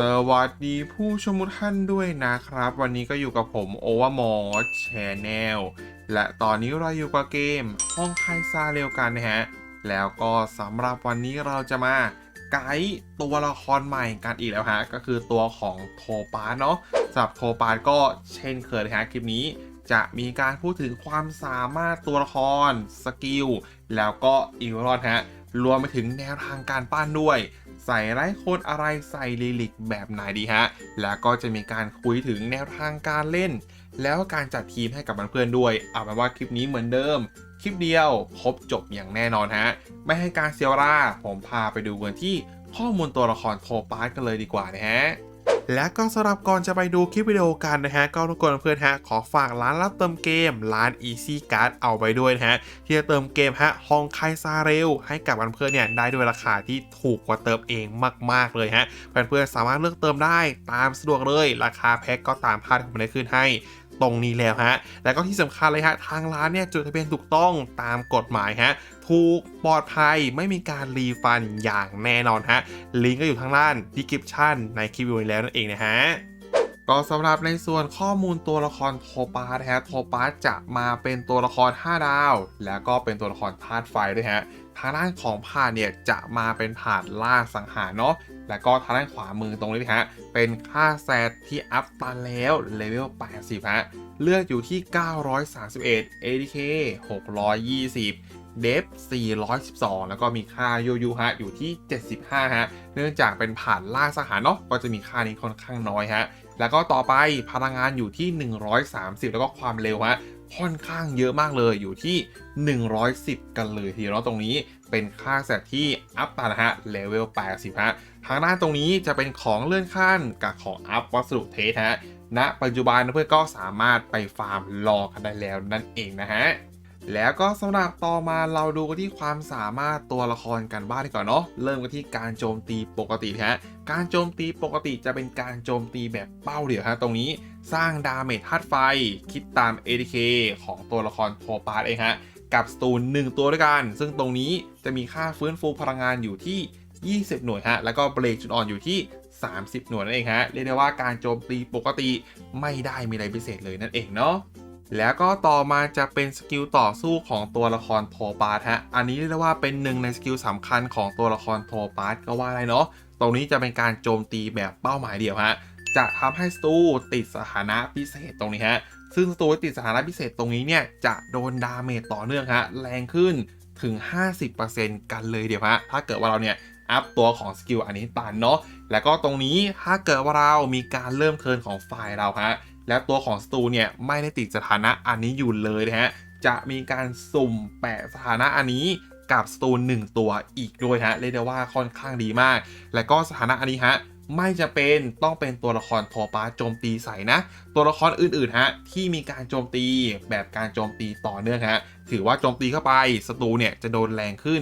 สวัสดีผู้ชมทุกท่านด้วยนะครับ วันนี้ก็อยู่กับผมโอเวอร์มอร์ชแนลและตอนนี้เราอยู่กับเกมห้องไคซาเร็วกันนะฮะ แล้วก็สำหรับวันนี้เราจะมาไกด์ตัวละครใหม่กันอีกแล้วฮะ ก็คือตัวของโทปาสเนาะสำหรับโทปาสก็เช่นเคยเลยฮะคลิปนี้จะมีการพูดถึงความสามารถตัวละคร สกิล แล้วก็อีกรอดฮะ รวมไปถึงแนวทางการปั้นด้วย ใส่ไร้โคนอะไรใส่ลิลิกแบบไหนดีฮะ แล้วก็จะมีการคุยถึงแนวทางการเล่น แล้วการจัดทีมให้กับเพื่อนๆด้วย เอาเป็นว่าคลิปนี้เหมือนเดิม คลิปเดียวครบจบอย่างแน่นอนฮะ ไม่ให้การเสียเวลาผมพาไปดูกันที่ข้อมูลตัวละครโทปาร์ตกันเลยดีกว่านะฮะ และก็สำหรับก่อนจะไปดูคลิปวิดีโอกันนะฮะก็ทุกคนเพื่อนฮะขอฝากร้านรับเติมเกมร้าน Easy Card เอาไว้ด้วยนะฮะที่จะเติมเกมฮะฮองไคซาเรลให้กับเพื่อนเนี่ยได้ด้วยราคาที่ถูกกว่าเติมเองมาก ๆเลยฮะเพื่อนๆสามารถเลือกเติมได้ตามสะดวกเลย ราคาแพ็กก็ตามภาพที่ผมได้ขึ้นให้ ตรงนี้แล้วฮะ แล้วก็ที่สำคัญเลยฮะ ทางร้านเนี่ยจดทะเบียนถูกต้องตามกฎหมายฮะ ถูกปลอดภัยไม่มีการรีฟันอย่างแน่นอนฮะ ลิงก์ก็อยู่ข้างล่างดีคริปชั่นในคลิปวิดีโอนี้แล้วนั่นเองนะฮะก็สำหรับในส่วนข้อมูลตัวละครโทปาร์ตนะฮะโทปาร์ตจะมาเป็นตัวละคร 5 ดาว แล้วก็เป็นตัวละครธาตุไฟด้วยฮะ ทางด้านของผ่านเนี่ยจะมาเป็นผ่านล่าสังหารเนาะแล้วก็ทางด้านขวามือตรงนี้นะฮะเป็นค่าแซดที่อัพตันแล้วเลเวล80ฮะเลือดอยู่ที่ 931 ADK 620เดฟ412 แล้วก็มีค่ายูยูฮะอยู่ที่ 75 ฮะ เนื่องจากเป็นผ่านล่าสังหารเนาะ ก็จะมีค่านี้ค่อนข้างน้อยฮะ แล้วก็ต่อไปพลังงานอยู่ที่ 130 แล้วก็ความเร็วฮะค่อนข้างเยอะมากเลยอยู่ที่ 110 กันเลยทีเดียวเนาะตรงนี้เป็นค่าแสตที่อัพตานะฮะเลเวล80ฮะทางด้านตรงนี้จะเป็นของเลื่อนขั้นกับของอัพวัสดุเทสฮะณปัจจุบันเพื่อนก็สามารถไปฟาร์มรอกันได้แล้วนั่นเองนะฮะ แล้วก็สำหรับต่อมาเราดูกันที่ความสามารถตัวละครกันบ้างดีกว่อนเนาะเริ่มกันที่การโจมตีปกติฮะการโจมตีปกติจะเป็นการโจมตีแบบเป้าเดี่ยวฮะตรงนี้สร้างดาเมจธาตุไฟ คิดตาม ADK ของตัวละครโทปาร์เองฮะกับสตูน1ตัวด้วยกัน ซึ่งตรงนี้จะมีค่าฟื้นฟูพลังงานอยู่ที่ 20 หน่วยฮะแล้วก็เบรกจุดอ่อนอยู่ที่ 30 หน่วยนั่นเองฮะเรียกได้ว่าการโจมตีปกติไม่ได้มีอะไรพิเศษเลยนั่นเองเนาะ แล้วก็ต่อมาจะเป็นสกิลต่อสู้ของตัวละครโทปาร์ฮะ อันนี้เรียกได้ว่าเป็นหนึ่งในสกิลสำคัญของตัวละครโทปาร์ก็ว่าได้เนาะ ตรงนี้จะเป็นการโจมตีแบบเป้าหมายเดียวฮะ จะทำให้สตูติดสถานะพิเศษตรงนี้ฮะ ซึ่งสตูติดสถานะพิเศษตรงนี้เนี่ยจะโดนดาเมจต่อเนื่องฮะแรงขึ้นถึง 50%กันเลยเดียวฮะ ถ้าเกิดว่าเราเนี่ยอัพตัวของสกิลอันนี้ตันเนาะ แล้วก็ตรงนี้ถ้าเกิดว่าเรามีการเริ่มเทิร์นของฝ่ายเราฮะ และตัวของสตูเนี่ยไม่ได้ติดสถานะอันนี้อยู่เลยนะฮะ จะมีการสุ่มแปะสถานะอันนี้กับสตูนหนึ่งตัวอีกด้วยฮะเรียกได้ว่าค่อนข้างดีมาก และก็สถานะอันนี้ฮะไม่จะเป็นต้องเป็นตัวละครโทปาโจมตีใส่นะ ตัวละครอื่นๆฮะที่มีการโจมตีแบบการโจมตีต่อเนื่องฮะ ถือว่าโจมตีเข้าไปสตูเนี่ยจะโดนแรงขึ้น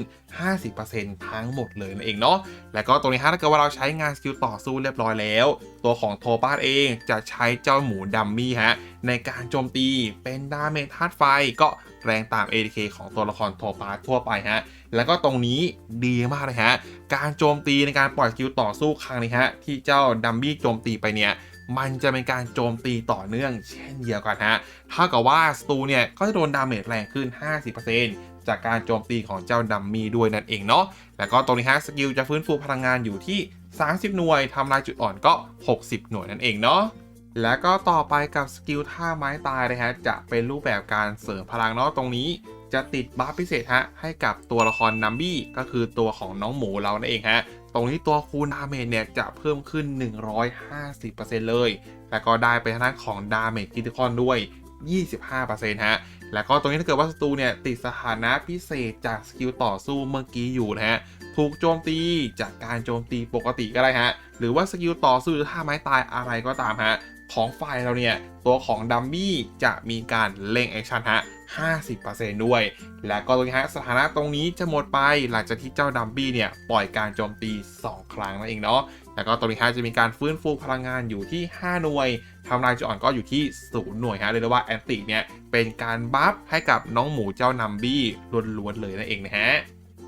50%ทั้งหมดเลยนั่นเองเนาะ แล้วก็ตรงนี้ฮะถ้าเกิดว่าเราใช้งานสกิลต่อสู้เรียบร้อยแล้ว ตัวของโทปาสเองจะใช้เจ้าหมูดัมมี่ฮะในการโจมตีเป็นดาเมจธาตุไฟก็แรงตาม ADK ของตัวละครโทปาสทั่วไปฮะ แล้วก็ตรงนี้ดีมากเลยฮะ การโจมตีในการปล่อยสกิลต่อสู้ครั้งนี้ฮะที่เจ้าดัมมี่โจมตีไปเนี่ย มันจะเป็นการโจมตีต่อเนื่องเช่นเดียวกันฮะเท่ากับว่าสตูเนี่ยก็จะโดนดาเมจแรงขึ้น 50%จากการโจมตีของเจ้าดัมมี่ด้วยนั่นเองเนาะแล้วก็ตรงนี้ฮะสกิลจะฟื้นฟูพลังงานอยู่ที่ 30 หน่วยทำลายจุดอ่อนก็ 60 หน่วยนั่นเองเนาะแล้วก็ต่อไปกับสกิลท่าไม้ตายนะฮะจะเป็นรูปแบบการเสริมพลังเนาะตรงนี้จะติดบัฟพิเศษฮะให้กับตัวละครนัมบี้ก็คือตัวของน้องหมูเรานั่นเองฮะ ตรงนี้ตัวคูณดาเมจเนี่ยจะเพิ่มขึ้น 150%เลย แล้วก็ได้ไปทางด้านของดาเมจคิติคอนด้วย 25%ฮะ แล้วก็ตรงนี้ถ้าเกิดว่าศัตรูเนี่ยติดสถานะพิเศษจากสกิลต่อสู้เมื่อกี้อยู่นะฮะ ถูกโจมตีจากการโจมตีปกติก็ได้ฮะ หรือว่าสกิลต่อสู้หรือท่าไม้ตายอะไรก็ตามฮะ ของฝ่ายเราเนี่ย ตัวของดัมมี่จะมีการเล่งแอคชั่นฮะ 50%ด้วย และก็ตรงนี้ฮะสถานะตรงนี้จะหมดไปหลังจากที่เจ้าดัมบี้เนี่ย ปล่อยการโจมตี 2 ครั้งนั่นเองเนาะแล้วก็ตรงนี้ฮะจะมีการฟื้นฟูพลังงานอยู่ที่ 5 หน่วยทำลายจุดอ่อนก็อยู่ที่ 0 หน่วยฮะเรียกได้ว่าแอนติเนี่ยเป็นการบัฟให้กับน้องหมูเจ้านัมบี้ล้วนๆเลยนั่นเองนะฮะ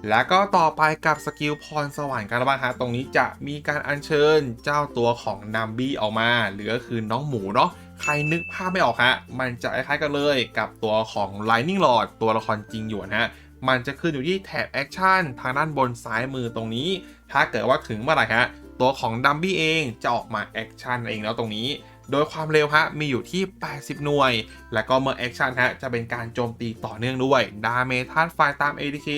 แล้วก็ต่อไปกับสกิลพรสวรรค์กันบ้างฮะตรงนี้จะมีการอัญเชิญเจ้าตัวของนัมบี้ออกมาหรือก็คือน้องหมูเนาะใครนึกภาพไม่ออกฮะมันจะคล้ายๆกันเลยกับตัวของ Lightning Lord ตัวละครจริงอยู่นะฮะมันจะขึ้นอยู่ที่แถบแอคชั่นทางด้านบนซ้ายมือตรงนี้ ถ้าเกิดว่าถึงเมื่อไหร่ฮะตัวของดัมบี้เองจะออกมาแอคชั่นเองแล้วตรงนี้ โดยความเร็วฮะมีอยู่ที่ 80 หน่วย แล้วก็เมื่อแอคชั่นฮะจะเป็นการโจมตีต่อเนื่องด้วย ดาเมจธาตุไฟตาม ATK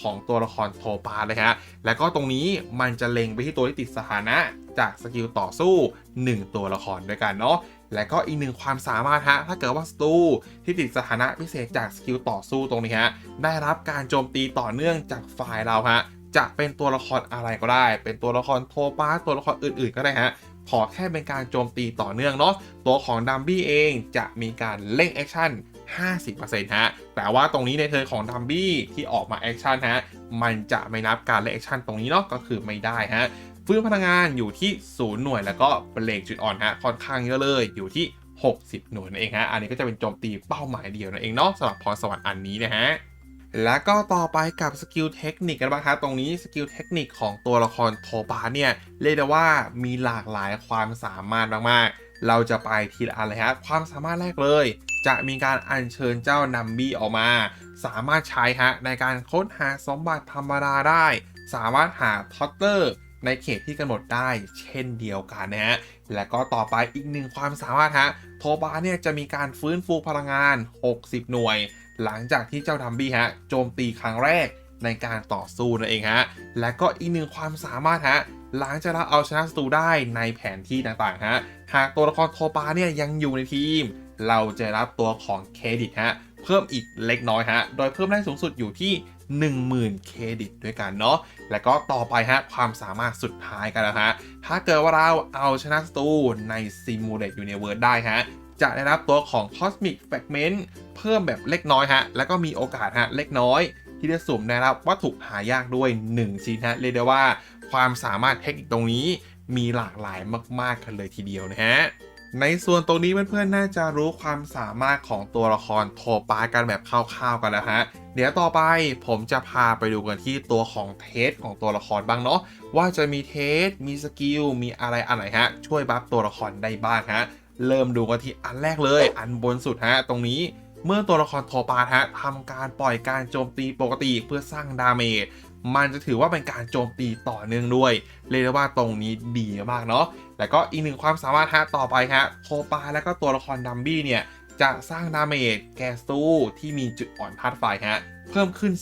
ของตัวละครโทปาเลยฮะ แล้วก็ตรงนี้มันจะเล็งไปที่ตัวที่ติดสถานะจากสกิลต่อสู้ 1 ตัวละครด้วยกันเนาะ และก็อีกหนึ่งความสามารถฮะ ถ้าเกิดว่าศัตรูที่ติดสถานะพิเศษจากสกิลต่อสู้ตรงนี้ฮะ ได้รับการโจมตีต่อเนื่องจากฝ่ายเราฮะ จะเป็นตัวละครอะไรก็ได้ เป็นตัวละครโทปาตัวละครอื่น ๆ ก็ได้ฮะขอแค่เป็นการโจมตีต่อเนื่องเนาะ ตัวของดัมบี้เองจะมีการเร่งแอคชั่น 50%ฮะ แต่ว่าตรงนี้ในเทิร์นของดัมบี้ที่ออกมาแอคชั่นฮะ มันจะไม่นับการเล่นแอคชั่นตรงนี้เนาะ ก็คือไม่ได้ฮะ ฟื้นพลังงานอยู่ที่ 0 หน่วยแล้วก็เบรกจุดอ่อนฮะ ค่อนข้างเยอะเลย อยู่ที่ 60 หน่วยนั่นเองฮะ อันนี้ก็จะเป็นโจมตีเป้าหมายเดียวนั่นเองเนาะสำหรับพรสวรรค์อันนี้นะฮะแล้วก็ต่อไปกับสกิลเทคนิคกันบ้างครับตรงนี้สกิลเทคนิคของตัวละครโทบาเนี่ยเรียกได้ว่ามีหลากหลายความสามารถมากๆ เราจะไปทีละอันเลยครับความสามารถแรกเลย จะมีการอัญเชิญเจ้านัมบี้ออกมา สามารถใช้ฮะในการค้นหาสมบัติธรรมดาได้ สามารถหาท็อตเตอร์ในเขตที่กำหนดได้เช่นเดียวกันนะฮะ และก็ต่อไปอีกหนึ่งความสามารถฮะ โทบาเนี่ยจะมีการฟื้นฟูพลังงาน 60 หน่วย หลังจากที่เจ้าดัมบี้ฮะโจมตีครั้งแรกในการต่อสู้นั่นเองฮะ และก็อีกหนึ่งความสามารถฮะ หลังจากเราเอาชนะศัตรูได้ในแผนที่ต่างๆฮะ หากตัวละครโทปาเนี่ยยังอยู่ในทีม เราจะรับตัวของเครดิตฮะเพิ่มอีกเล็กน้อยฮะ โดยเพิ่มได้สูงสุดอยู่ที่10,000เครดิตด้วยกันเนาะ แล้วก็ต่อไปฮะความสามารถสุดท้ายกันแล้วฮะ ถ้าเกิดว่าเราเอาชนะศัตรูใน Simulate Universe ได้ฮะ จะได้รับตัวของ Cosmic Fragment เพิ่มแบบเล็กน้อยฮะ แล้วก็มีโอกาสฮะเล็กน้อย ที่จะสุ่มได้รับวัตถุหายากด้วย 1 ชิ้นฮะ เรียกได้ว่าความสามารถเทคนิคตรงนี้มีหลากหลายมากๆกันเลยทีเดียวนะฮะ ในส่วนตรงนี้เพื่อนๆน่าจะรู้ความสามารถของตัวละครโทปากันแบบคร่าวๆกันแล้วฮะ เดี๋ยวต่อไปผมจะพาไปดูกันที่ตัวของเทสของตัวละครบ้างเนาะว่าจะมีเทส มีสกิล มีอะไรอันไหนฮะ ช่วยบัฟตัวละครได้บ้างฮะ เริ่มดูกันที่อันแรกเลย อันบนสุดฮะ ตรงนี้เมื่อตัวละครโทปาฮะทำการปล่อยการโจมตีปกติเพื่อสร้างดาเมจมันจะถือว่าเป็นการโจมตีต่อเนื่องด้วย เรียกได้ว่าตรงนี้ดีมากเนาะ แล้วก็อีกหนึ่งความสามารถฮะต่อไปฮะโคปาและก็ตัวละครดัมบี้เนี่ยจะสร้างดาเมจแกสตูที่มีจุดอ่อนธาตุไฟฮะเพิ่มขึ้น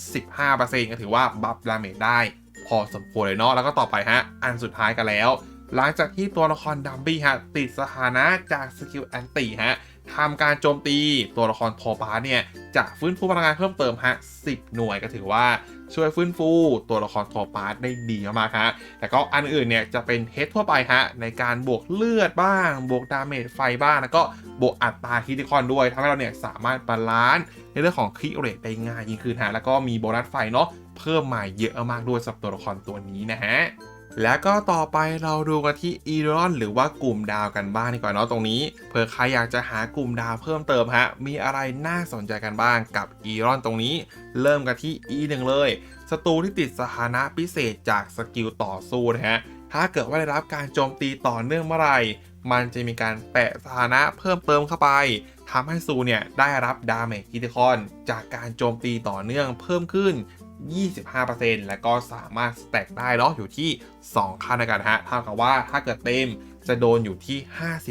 15%ก็ถือว่าบัฟดาเมจได้พอสมควรเลยเนาะแล้วก็ต่อไปฮะอันสุดท้ายกันแล้ว หลังจากที่ตัวละครดัมบี้ฮะติดสถานะจากสกิลแอนตี้ฮะ ทำการโจมตีตัวละครโทปาเนี่ยจะฟื้นฟูพลังงานเพิ่มเติมฮะ10 หน่วยก็ถือว่าช่วยฟื้นฟูตัวละครโทปาร์ได้ดีมากๆฮะแต่ก็อันอื่นเนี่ยจะเป็นเทสทั่วไปฮะในการบวกเลือดบ้าง บวกดาเมจไฟบ้าง แล้วก็บวกอัตราคิติคอนด้วยทำให้เราเนี่ยสามารถบาลานซ์ในเรื่องของคิเรตได้ง่ายยิ่งขึ้นฮะแล้วก็มีโบนัสไฟเนาะเพิ่มมาเยอะมากด้วยสำหรับตัวละครตัวนี้นะฮะ แล้วก็ต่อไปเราดูกันที่อีรอนหรือว่ากลุ่มดาวกันบ้างดีกว่าเนาะตรงนี้เผื่อใครอยากจะหากลุ่มดาวเพิ่มเติมฮะมีอะไรน่าสนใจกันบ้างกับอีรอนตรงนี้ เริ่มกันที่ E1 เลยศัตรูที่ติดสถานะพิเศษจากสกิลต่อสู้นะฮะถ้าเกิดว่าได้รับการโจมตีต่อเนื่องเมื่อไหร่มันจะมีการแปะสถานะเพิ่มเติมเข้าไปทำให้ซูเนี่ยได้รับดาเมจคิติคอน จากการโจมตีต่อเนื่องเพิ่มขึ้น 25%และก็สามารถสแต็กได้เนาะอยู่ที่2ขั้นในกันฮะเท่ากับว่าถ้าเกิดเต็มจะโดนอยู่ที่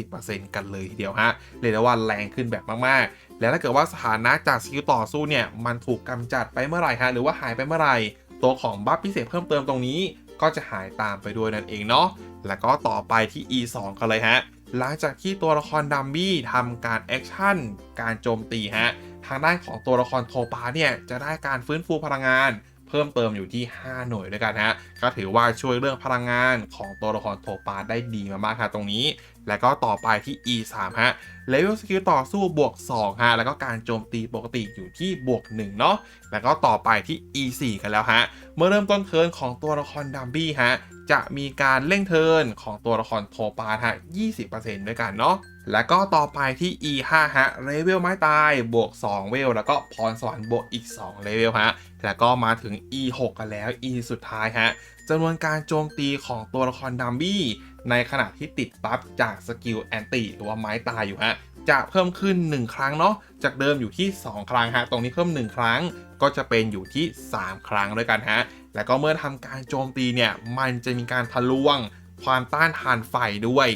50%กันเลยทีเดียวฮะเรียกได้ว่าแรงขึ้นแบบมากๆ แล้วถ้าเกิดว่าสถานะจากสกิลต่อสู้เนี่ยมันถูกกำจัดไปเมื่อไหร่ฮะหรือว่าหายไปเมื่อไหร่ ตัวของบัฟพิเศษเพิ่มเติมตรงนี้ ก็จะหายตามไปด้วยนั่นเองเนาะแล้วก็ต่อไปที่ E2 กันเลยฮะหลังจากที่ตัวละครดัมบี้ทำการแอคชั่นการโจมตีฮะ ทางด้านของตัวละครโทปาเนี่ยจะได้การฟื้นฟูพลังงาน เพิ่มเติมอยู่ที่ 5 หน่วยด้วยกันฮะก็ถือว่าช่วยเรื่องพลังงานของตัวละครโทปาได้ดีมากๆครับตรงนี้ แล้วก็ต่อไปที่ E3 ฮะเลเวลสกิลต่อสู้บวก2ฮะแล้วก็การโจมตีปกติอยู่ที่บวก1เนาะแล้วก็ต่อไปที่ E4 กันแล้วฮะเมื่อเริ่มต้นเทิร์นของตัวละครดัมบี้ฮะจะมีการเร่งเทิร์นของตัวละครโทปาฮะ20%ด้วยกันเนาะแล้วก็ต่อไปที่ E5 ฮะเลเวลไม้ตายบวก 2 เวล แล้วก็พรสวรรค์บวกอีก 2 เลเวลฮะแล้วก็มาถึง E6 กันแล้ว E สุดท้ายฮะจำนวนการโจมตีของตัวละครดัมบี้ ในขณะที่ติดบัฟจากสกิลแอนตี้หรือว่าไม้ตายอยู่ฮะจะเพิ่มขึ้น 1 ครั้งเนาะจากเดิมอยู่ที่ 2 ครั้งฮะตรงนี้เพิ่ม 1 ครั้งก็จะเป็นอยู่ที่ 3 ครั้งด้วยกันฮะแล้วก็เมื่อทำการโจมตีเนี่ยมันจะมีการทะลวง ความต้านทานไฟด้วย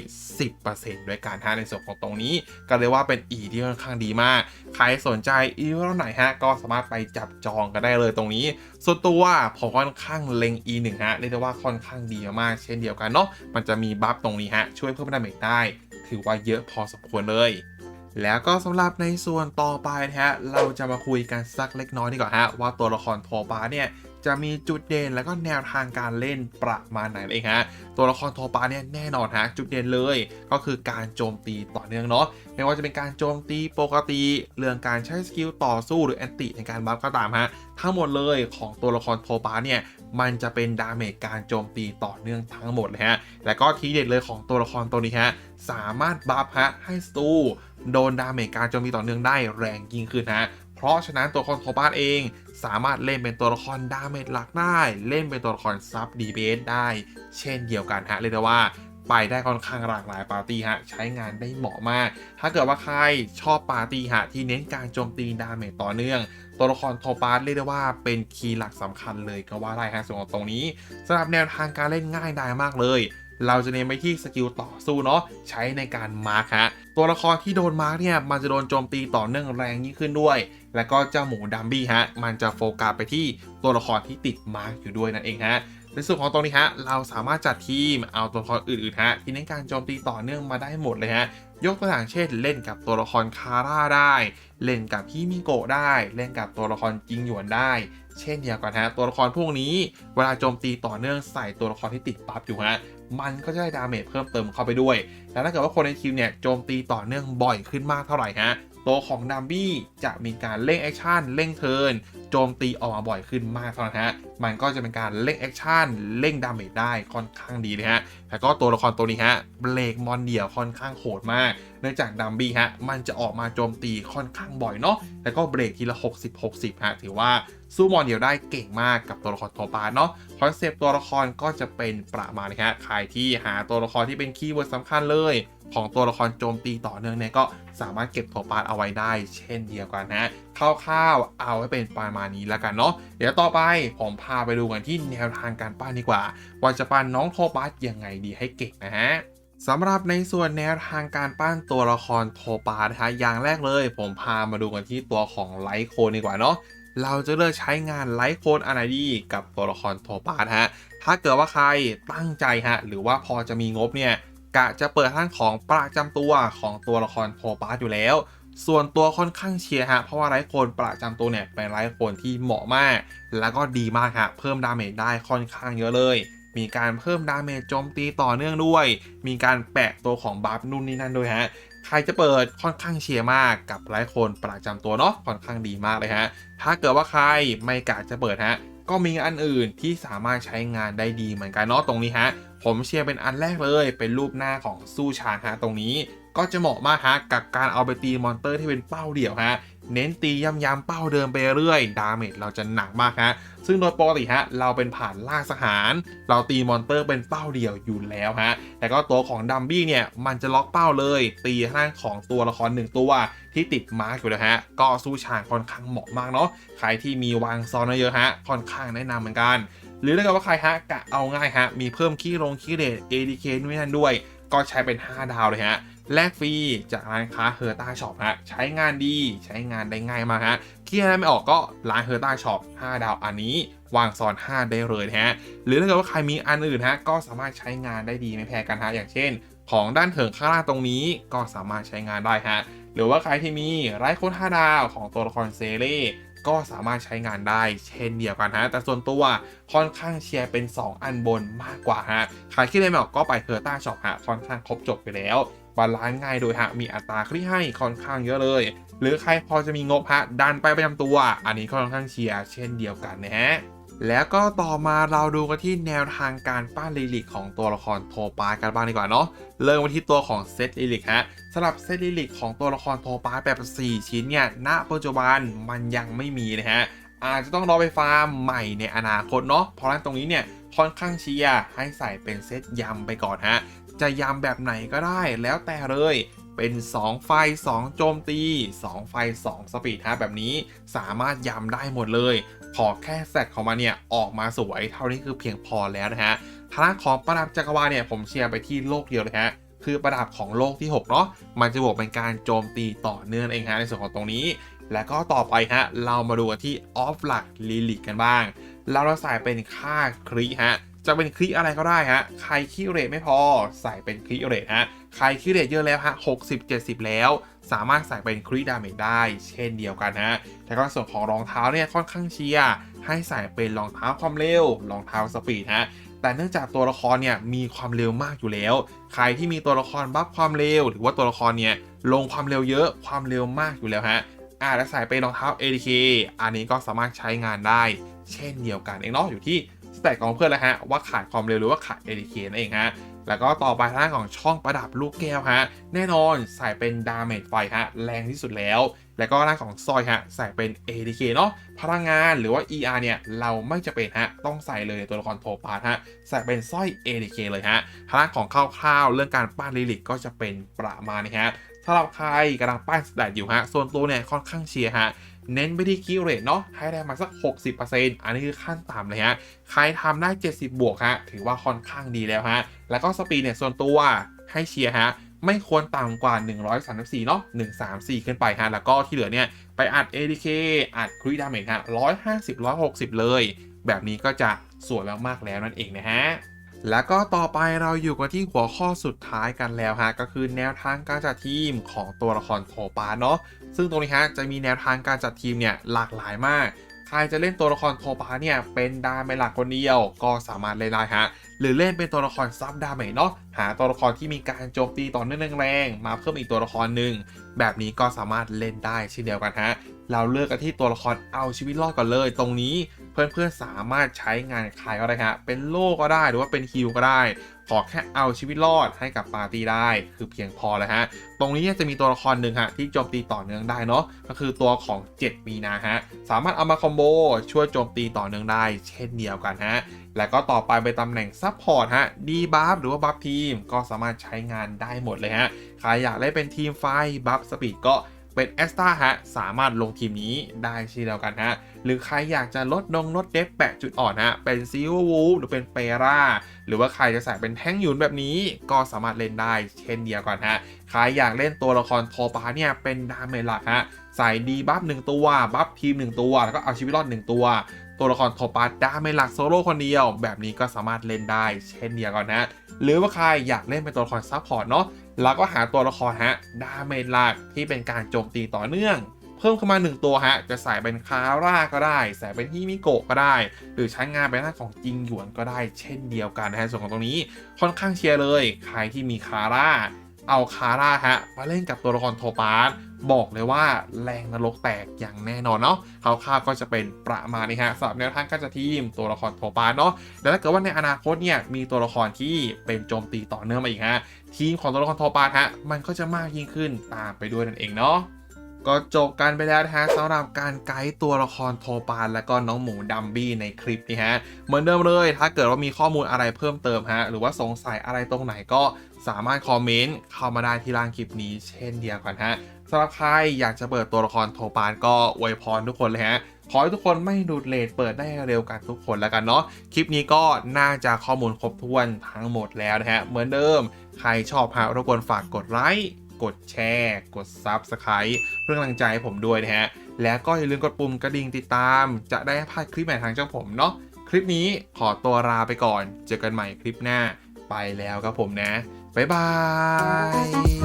10%ด้วยกันฮะในส่วนของตรงนี้ ก็เรียกว่าเป็นอีที่ค่อนข้างดีมาก ใครสนใจอีเท่าไหนฮะ ก็สามารถไปจับจองกันได้เลยตรงนี้ ส่วนตัวผมค่อนข้างเล็ง E1 ฮะเรียกได้ว่าค่อนข้างดีมากๆเช่นเดียวกันเนาะมันจะมีบัฟตรงนี้ฮะช่วยเพิ่มดาเมจได้ ถือว่าเยอะพอสมควรเลยแล้วก็สำหรับในส่วนต่อไปนะฮะ เราจะมาคุยกันสักเล็กน้อยดีกว่าฮะ ว่าตัวละครโทปาเนี่ย จะมีจุดเด่นแล้วก็แนวทางการเล่นประมาณไหนเองฮะตัวละครโทปาเนี่ยแน่นอนฮะจุดเด่นเลย ก็คือการโจมตีต่อเนื่องเนาะไม่ว่าจะเป็นการโจมตีปกติ เรื่องการใช้สกิลต่อสู้หรือแอนติในการบัฟก็ตามฮะทั้งหมดเลยของตัวละครโทปาเนี่ยมันจะเป็นดาเมจการโจมตีต่อเนื่องทั้งหมดเลยฮะและก็ทีเด็ดเลยของตัวละครตัวนี้ฮะสามารถบัฟฮะให้สตูโดนดาเมจการโจมตีต่อเนื่องได้แรงยิ่งขึ้นฮะ เพราะฉะนั้นตัวละครโทปาเอง สามารถเล่นเป็นตัวละครดาเมจหลักได้ เล่นเป็นตัวละครซับดีเบสได้ เช่นเดียวกันฮะเรียกได้ว่าไปได้ค่อนข้างหลากหลายปาร์ตี้ฮะใช้งานได้เหมาะมาก ถ้าเกิดว่าใครชอบปาร์ตี้ฮะที่เน้นการโจมตีดาเมจต่อเนื่อง ตัวละครโทปาร์เรียกได้ว่าเป็นคีย์หลักสำคัญเลยก็ว่าได้ฮะส่วนของตรงนี้สำหรับแนวทางการเล่นง่ายดายมากเลย เราจะเน้นไปที่สกิลต่อสู้เนาะใช้ในการมาร์คฮะตัวละครที่โดนมาร์คเนี่ยมันจะโดนโจมตีต่อเนื่องแรงยิ่งขึ้นด้วย แล้วก็เจ้าหมูดัมบี้ฮะ มันจะโฟกัสไปที่ตัวละครที่ติดมาร์คอยู่ด้วยนั่นเองฮะในส่วนของตรงนี้ฮะ เราสามารถจัดทีมเอาตัวละครอื่นๆฮะที่เน้นการโจมตีต่อเนื่องมาได้หมดเลยฮะ ยกตัวอย่างเช่น เล่นกับตัวละครคาร่าได้ เล่นกับฮิมิโกะได้ เล่นกับตัวละครจิงหยวนได้ เช่นเดียวกันฮะ ตัวละครพวกนี้ เวลาโจมตีต่อเนื่องใส่ตัวละครที่ติดบัฟอยู่ฮะ มันก็จะได้ดาเมจเพิ่มเติมเข้าไปด้วย แล้วถ้าเกิดว่าคนในทีมเนี่ยโจมตีต่อเนื่องบ่อยขึ้นมากเท่าไหร่ฮะ ตัวของดัมบี้จะมีการเร่งแอคชั่นเร่งเทิร์นโจมตีออกมาบ่อยขึ้นมากเท่านั้นฮะมันก็จะเป็นการเร่งแอคชั่นเร่งดาเมจได้ค่อนข้างดีเลยฮะแล้วก็ตัวละครตัวนี้ฮะเบรกมอนเดียวค่อนข้างโหดมากเนื่องจากดัมบี้ฮะมันจะออกมาโจมตีค่อนข้างบ่อยเนาะแล้วก็เบรกทีละ 60 60ฮะถือว่าสู้มอนเดียวได้เก่งมากกับตัวละครโทปาเนาะคอนเซปต์ตัวละครก็จะเป็นประมาณนี้ฮะใครที่หาตัวละครที่เป็นคีย์เวิร์ดสำคัญเลย ของตัวละครโจมตีต่อเนื่องเนี่ยก็สามารถเก็บโทปาเอาไว้ได้ เช่นเดียวกันนะคร่าวๆเอาไว้เป็นประมาณนี้แล้วกันเนาะเดี๋ยวต่อไปผมพาไปดูกันที่แนวทางการปั้นดีกว่า ว่าจะปั้นน้องโทปัสยังไงดีให้เก่งนะฮะสำหรับในส่วนแนวทางการปั้นตัวละครโทปานะฮะอย่างแรกเลย ผมพามาดูกันที่ตัวของไลท์โคนดีกว่าเนาะเราจะเลือกใช้งานไลท์โคนอะไรดีกับตัวละครโทปาฮะถ้าเกิดว่าใครตั้งใจฮะหรือว่าพอจะมีงบเนี่ย กะจะเปิดท่านของประจำตัวของตัวละครโทปาอยู่แล้ว ส่วนตัวค่อนข้างเชียร์ฮะ เพราะว่าไลท์โคนประจำตัวเนี่ยเป็นไลท์โคนที่เหมาะมาก แล้วก็ดีมากฮะ เพิ่มดาเมจได้ค่อนข้างเยอะเลย มีการเพิ่มดาเมจโจมตีต่อเนื่องด้วย มีการแปะตัวของบัฟนู่นนี่นั่นด้วยฮะใครจะเปิดค่อนข้างเชียร์มากกับไลท์โคนประจำตัวเนาะค่อนข้างดีมากเลยฮะถ้าเกิดว่าใครไม่กะจะเปิดฮะ ก็มีอันอื่นที่สามารถใช้งานได้ดีเหมือนกันเนาะตรงนี้ฮะ ผมเชียร์เป็นอันแรกเลยเป็นรูปหน้าของสู้ช้างฮะตรงนี้ก็จะเหมาะมากฮะกับการเอาไปตีมอนเตอร์ที่เป็นเป้าเดี่ยวฮะ เน้นตีย้ำๆเป้าเดิมไปเรื่อยดาเมจเราจะหนักมากฮะซึ่งโดยปกติฮะเราเป็นผ่านล่าสหาร เราตีมอนเตอร์เป็นเป้าเดียวอยู่แล้วฮะแต่ก็ตัวของดัมบี้เนี่ยมันจะล็อกเป้าเลย ตีห้างของตัวละครหนึ่งตัวที่ติดมาร์กอยู่แล้วฮะก็สู้ชางค่อนข้างเหมาะมากเนาะใครที่มีวางซอนเยอะฮะค่อนข้างแนะนำเหมือนกัน หรือถ้าเกิดว่าใครฮะกะเอาง่ายฮะมีเพิ่มขี้ลงขี้เรท ADK นู่นนนั่นด้วย ก็ใช้เป็น 5 ดาวเลยฮะ แลกฟรีจากร้านค้าเฮอร์ต้าช็อปฮะใช้งานดีใช้งานได้ง่ายมากฮะเครียดไม่ออกก็ร้านเฮอร์ต้าช็อป5ดาวอันนี้วางซ้อน 5 ได้เลยฮะ หรือถ้าเกิดว่าใครมีอันอื่นฮะ ก็สามารถใช้งานได้ดีไม่แพ้กันฮะ อย่างเช่น ของด้านเถิงข้างล่างตรงนี้ก็สามารถใช้งานได้ฮะ หรือว่าใครที่มีไร้ค้ด5ดาวของตัวละครเซเล่ก็สามารถใช้งานได้เช่นเดียวกันฮะ แต่ส่วนตัวค่อนข้างเชียร์เป็น 2 อันบนมากกว่าฮะ ใครคิดอะไรไม่ออกก็ไปเ e อร์ต้าช็อปฮะ ค่อนข้างครบจบไปแล้ว บาลานซ์ง่ายโดยฮะมีอัตราคลี่ให้ค่อนข้างเยอะเลย หรือใครพอจะมีงบฮะดันไปประจำตัว อันนี้ก็ค่อนข้างเชียร์เช่นเดียวกันนะฮะแล้วก็ต่อมาเราดูกันที่แนวทางการปั้นลิลิกของตัวละครโทปากันบ้างดีกว่าเนาะเริ่มกันที่ตัวของเซตลิลิกฮะสำหรับเซตลิลิกของตัวละครโทปาแบบ 4 ชิ้นเนี่ยณปัจจุบันมันยังไม่มีนะฮะอาจจะต้องรอไปฟาร์มใหม่ในอนาคตเนาะเพราะฉะนั้นตรงนี้เนี่ยค่อนข้างเชียร์ให้ใส่เป็นเซตยำไปก่อนฮะ จะยำแบบไหนก็ได้แล้วแต่เลยเป็น 2 ไฟ 2 โจมตี 2 ไฟ 2 สปีดฮะแบบนี้สามารถยำได้หมดเลย ขอแค่แซตของมันเนี่ย ออกมาสวยเท่านี้คือเพียงพอแล้วนะฮะทางด้าของประดับจักรวาลเนี่ย ผมเชียร์ไปที่โลกเดียวเลยฮะคือประดับของโลกที่ 6 เนาะมันจะบวกเป็นการโจมตีต่อเนื่องเองฮะในส่วนของตรงนี้ แล้วก็ต่อไปฮะเรามาดูกันที่ออฟหลักลิลิกกันบ้าง เราเราใส่เป็นค่าคริฮะ จะเป็นคลิอะไรก็ได้ฮะ ใครคิเรทไม่พอใส่เป็นคลิเรทฮะ ใครคิเรทเยอะแล้วฮะ60 70แล้ว สามารถใส่เป็นคริดาเมจได้ เช่นเดียวกันฮะ แต่ก็ส่วนของรองเท้าเนี่ยค่อนข้างเชียร์ให้ใส่เป็นรองเท้าความเร็ว รองเท้าสปีดฮะแต่เนื่องจากตัวละครเนี่ยมีความเร็วมากอยู่แล้ว ใครที่มีตัวละครบัฟความเร็ว หรือว่าตัวละครเนี่ยลงความเร็วเยอะความเร็วมากอยู่แล้วฮะอาจจะใส่เป็นรองเท้า ADK อันนี้ก็สามารถใช้งานได้ เช่นเดียวกันเองเนาะอยู่ที่ สเตตของเพื่อนแล้วฮะว่าขาดความเร็วหรือว่าขาด ADK นั่นเองฮะแล้วก็ต่อไปทางด้าของช่องประดับลูกแก้วฮะแน่นอนใส่เป็นดาเมจไฟฮะแรงที่สุดแล้ว แล้วก็ด้านของซอยฮะใส่เป็น ADK เนาะพลังงานหรือว่า ER เนี่ยเราไม่จะเป็นฮะต้องใส่เลยตัวละครโทปาร์ฮะใส่เป็นสร้อย ADK เลยฮะทางของคร่าวๆเรื่องการปั้นลิลิกก็จะเป็นประมาณนี้ฮะสำหรับใครกำลังปั้นสแตทอยู่ฮะส่วนตัวเนี่ยค่อนข้างเชียร์ฮะ เน้นไปที่คิวเรทเนาะให้ได้มาสัก 60%อันนี้คือขั้นต่ำเลยฮะ ใครทำได้ 70 บวกฮะ ถือว่าค่อนข้างดีแล้วฮะ แล้วก็สปีดเนี่ยส่วนตัวให้เชียร์ฮะไม่ควรต่ำกว่า 134 เนาะ134 ขึ้นไปฮะ แล้วก็ที่เหลือเนี่ย ไปอัด ADK อัดคริดาเมจฮะ 150 160 เลย แบบนี้ก็จะสวยมากๆแล้วนั่นเองนะฮะ แล้วก็ต่อไปเราอยู่กันที่หัวข้อสุดท้ายกันแล้วฮะ ก็คือแนวทางการจัดทีมของตัวละครโทปาเนาะ ซึ่งตรงนี้ฮะจะมีแนวทางการจัดทีมเนี่ยหลากหลายมาก ใครจะเล่นตัวละครโทปาเนี่ยเป็นดาเมจหลักคนเดียวก็สามารถเล่นได้ฮะ หรือเล่นเป็นตัวละครซับดาเมจเนาะหาตัวละครที่มีการโจมตีต่อเนื่องแรงมาเพิ่มอีกตัวละครหนึ่งแบบนี้ก็สามารถเล่นได้เช่นเดียวกันฮะ เราเลือกกันที่ตัวละครเอาชีวิตรอดก่อนเลย ตรงนี้ เพื่อนๆสามารถใช้งานใครก็ได้ฮะเป็นโล่ก็ได้หรือว่าเป็นฮิลก็ได้ ขอแค่เอาชีวิตรอดให้กับปาร์ตี้ได้คือเพียงพอแล้วฮะ ตรงนี้จะมีตัวละครหนึ่งฮะที่โจมตีต่อเนื่องได้เนาะก็คือตัวของ 7 มีนาฮะสามารถเอามาคอมโบช่วยโจมตีต่อเนื่องได้ เช่นเดียวกันฮะแล้วก็ต่อไปไปตำแหน่งซับพอร์ตฮะดีบัฟหรือว่าบัฟทีมก็สามารถใช้งานได้หมดเลยฮะใครอยากเล่นเป็นทีมไฟบัฟสปีดก็ เป็นแอสตาฮะสามารถลงทีมนี้ได้เช่นเดียวกันฮะหรือใครอยากจะลดนงลดเดฟแปะจุดอ่อนฮะเป็นซิลวูหรือเป็นเปราหรือว่าใครจะใส่เป็นแท่งหยุนแบบนี้ก็สามารถเล่นได้เช่นเดียวกันฮะใครอยากเล่นตัวละครโทปาเนี่ยเป็นดาเมจหลักฮะใส่ดีบัฟหนึ่งตัว บัฟทีมหนึ่งตัว แล้วก็เอาชีวิตรอดหนึ่งตัว ตัวละครโทปาดาเมจหลักโซโล่คนเดียว แบบนี้ก็สามารถเล่นได้เช่นเดียวกันฮะหรือว่าใครอยากเล่นเป็นตัวละครซับพอร์ตเนาะเราก็หาตัวละครฮะดาเมจหลักที่เป็นการโจมตีต่อเนื่อง เพิ่มเข้ามา 1 ตัวฮะ จะใส่เป็นคาร่าก็ได้ ใส่เป็นฮิมิโกะก็ได้ หรือใช้งานเป็นหน้าของจิงหยวนก็ได้ เช่นเดียวกันนะฮะส่วนของตรงนี้ค่อนข้างเชียร์เลย ใครที่มีคาร่า เอาคาร่าฮะมาเล่นกับตัวละครโทปาร์บอกเลยว่าแรงนรกแตกอย่างแน่นอนเนาะคร่าวก็จะเป็นประมาณนี้ฮะสำหรับแนวทางการจัดทีมตัวละครโทปาร์เนาะแต่ถ้าเกิดว่าในอนาคตเนี่ยมีตัวละครที่เป็นโจมตีต่อเนื่องมาอีกฮะทีมของตัวละครโทปาร์ฮะมันก็จะมากยิ่งขึ้นตามไปด้วยนั่นเองเนาะก็จบกันไปแล้วนะฮะสำหรับการไกด์ตัวละครโทปาร์และก็น้องหมูดัมบี้ในคลิปนี้ฮะเหมือนเดิมเลย ถ้าเกิดว่ามีข้อมูลอะไรเพิ่มเติมฮะหรือว่าสงสัยอะไรตรงไหนก็ สามารถคอมเมนต์เข้ามาได้ที่ล่างคลิปนี้เช่นเดียวกันฮะสำหรับใครอยากจะเปิดตัวละครโทปาร์ก็อวยพรทุกคนเลยฮะขอให้ทุกคนไม่ดูดเลทเปิดได้เร็วกันทุกคนแล้วกันเนาะคลิปนี้ก็น่าจะข้อมูลครบถ้วนทั้งหมดแล้วนะฮะเหมือนเดิม ใครชอบฮะรบกวนฝากกดไลค์กดแชร์ กด Subscribe เพื่อกำลังใจให้ผมด้วยนะฮะ แล้วก็อย่าลืมกดปุ่มกระดิ่งติดตาม จะได้พลาดคลิปใหม่ทางช่องผมเนาะคลิปนี้ขอตัวลาไปก่อน เจอกันใหม่คลิปหน้าไปแล้วครับผมนะ 拜拜。